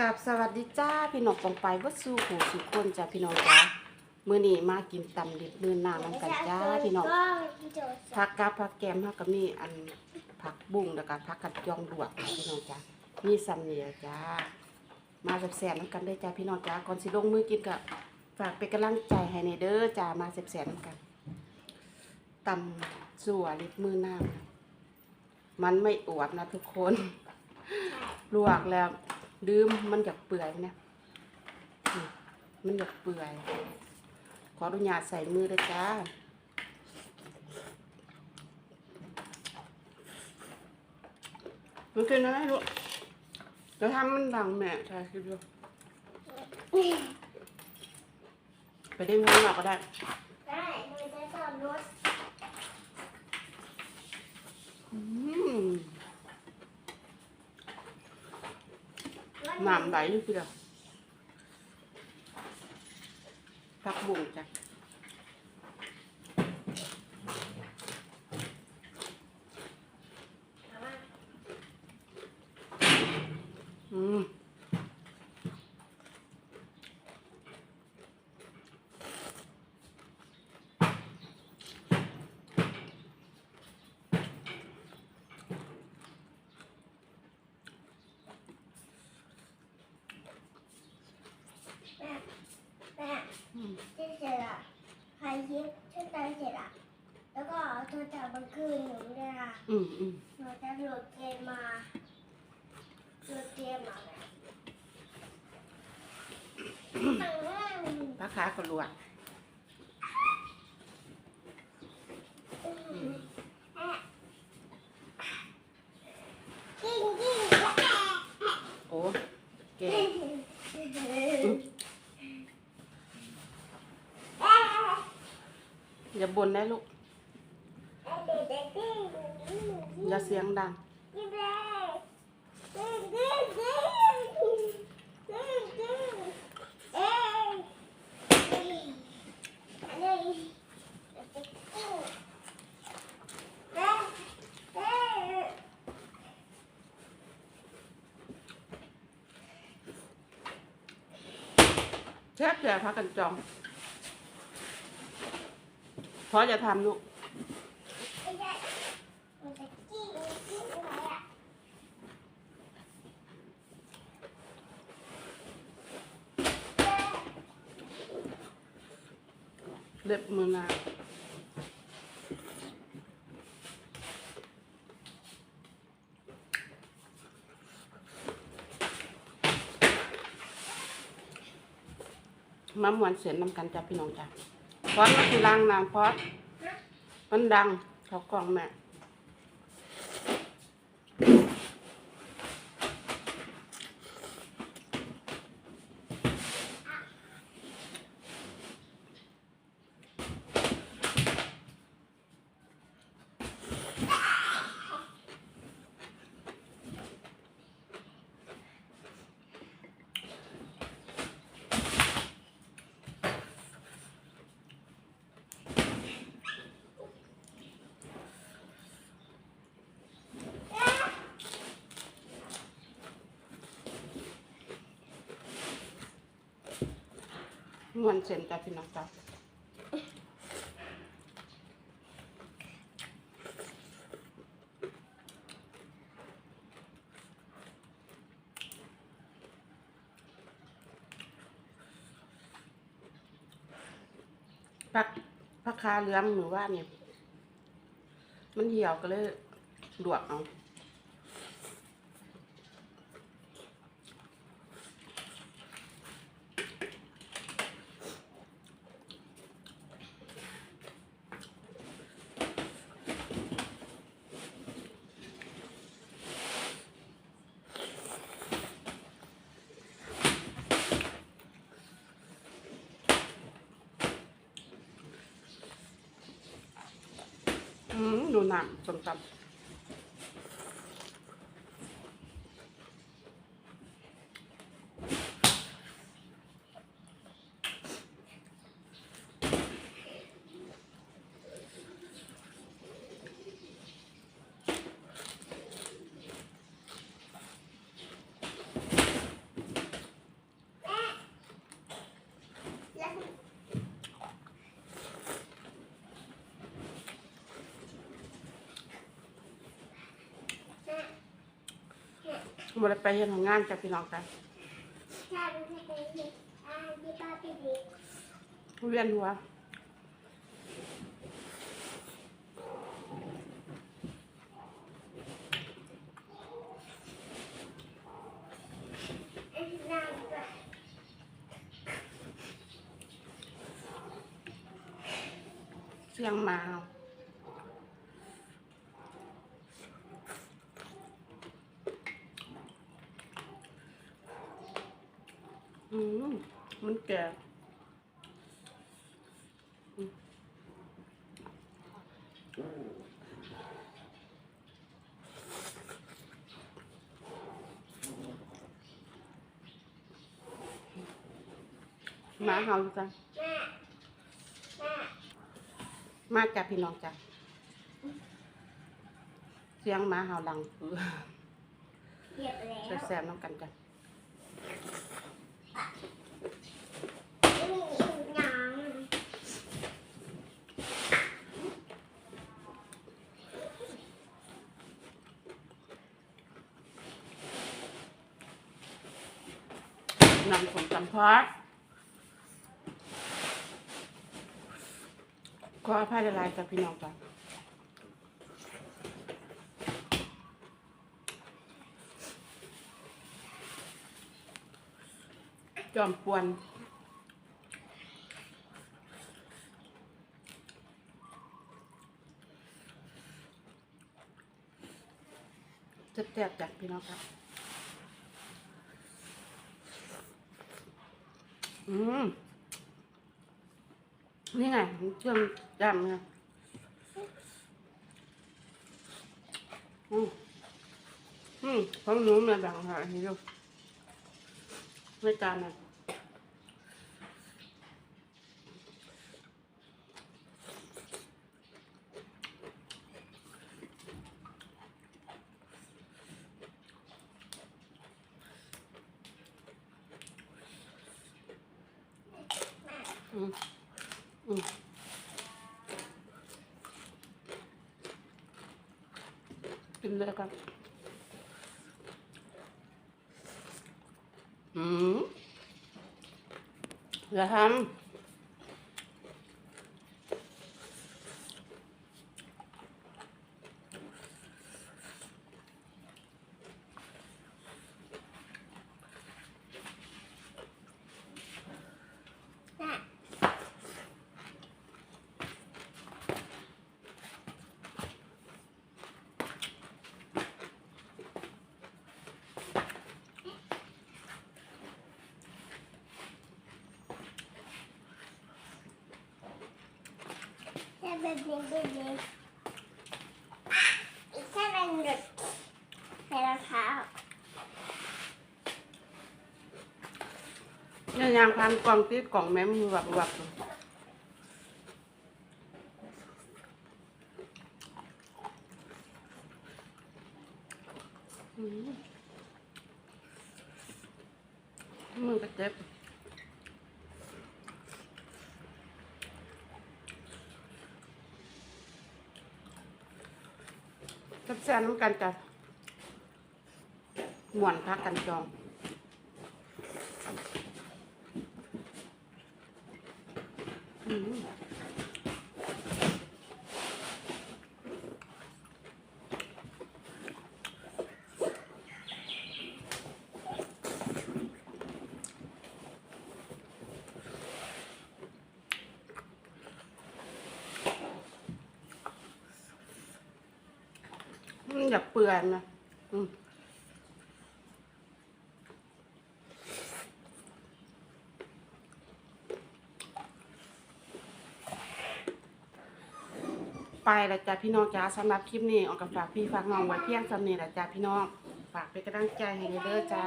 กับสวัสดีจ้าพี่น้องปองไปวัดสู่หูสู่คนจ้าพี่น้องจ้ามื้อนี้มากินตำดิบมื้อหน้านํกันจ้าพี่น้องผักกาดผักแกมเฮาก็มีอันผักบุ้งแล้วก็ผักกัดยองลวกพี่น้องจ้ามีซ้ำนี่ล่ะจ้ามาแซ่บๆนํกันเด้จ้าพี่น้องจ้าก่อนสิลงมือกินก็ฝากเป็นกำลังใจให้ในเด้อจ้ามาแซ่บๆนํกันตำสัวลิบมือหน้ามันไม่อวบนะทุกคนลวกแล้ว ดืมมันอยากเปื่อยนะนี่มันอยากเปื่อย ขออนุญาตใส่มือด้วยจ้ามันกินอะไรลูกจะทำมันดังแม่ใช่คิดดูไปเล่นข้างนอกก็ได้ ได้มันจะจอดรถ อืม น้ำไหลนี่คือเดียวพักบุ้งจ้ะอืมอืม ที่เสร็จอะใครยิบชุดนั้นเสร็จอะ แล้วก็เอา โทรศัพท์มาคืนหนูด้วยค่ะอืมอืมหนูจะโหลดเกมมาโหลดเกมมาแบบปลาขากระลวกอืมกิ้งกิ้งโอ้เก่งอย่าบ่นได้ลูก อย่าเสียงดัง แทบจะพักกันจองเพราะจะทำลูก เล็บมือนางมามวนเสียนนำกันจ้ะพี่น้องจ้ะพอดมาคือล้างนางพอดมันดังเขากล่องแม่ มวนเส้นจ้ะพี่น้องจ้ะผักผักคาเหลืองหรือว่าเนี่ย มันเหี่ยวก็เลยลวกเอา ดูน้ำส้มตำ บริไปเห็นของงานจากพี่น้องกันเวียนหัวเสียงมาเห่าอืมมันแก่อืม หมาเห่าอยู่จ้ะแม่แม่มาจากพี่น้องจ้ะเสียงหมาเห่าดังปือเหยียบแล้วแซ่บๆน้ำกันจ้ะ ไม่มีอีกน้อง นำผลสัมพอดขออภัยหลายๆจ้ะพี่น้องจ้ะจอมปวนแซ่บๆจ้ะพี่น้องครับ อืมนี่ไงเครื่องจำไงอืมอืมของหนูมาแบ่งหาให้ดูไม่จานนะ อืมอืมกินเลยครับอืมอย่าทำ เป็นเด็กเด็กเด็กอีกแค่เป็นรองเท้าเนี่ยยางพันกล่องติดกล่องแม่มือวับวับมมือก็เจ็บ แซนน้ำกันจ้ะหมวนพักกันจองอืมมัน อย่าเปื่อนนะไปละจ้าพี่น้องจ้าสำหรับคลิปนี้ออกกับฝากพี่ฝากน้องไว้เพียงสำเนียหละจ้าพี่น้องฝากเป็นกำลังใจให้เด้อจ้า